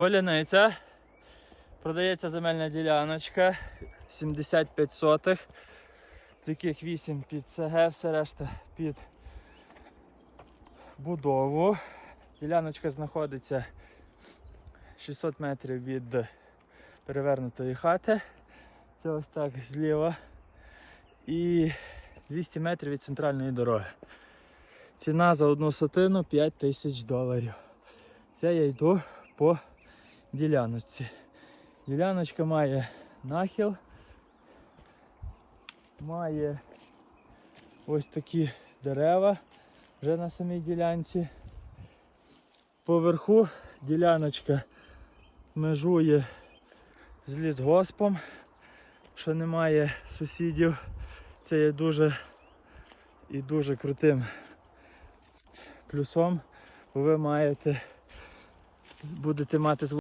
Поляниця. Продається земельна діляночка 75 сотих, з яких 8 під СГ, все решта під будову. Діляночка знаходиться 600 метрів від перевернутої хати. Це ось так зліва. І 200 метрів від центральної дороги. Ціна за одну сотину 5 тисяч доларів. Це я йду по діляночці. Діляночка має нахил, має ось такі дерева вже на самій ділянці. Поверху діляночка межує з лісгоспом, що немає сусідів. Це є дуже і дуже крутим плюсом, бо ви маєте будете мати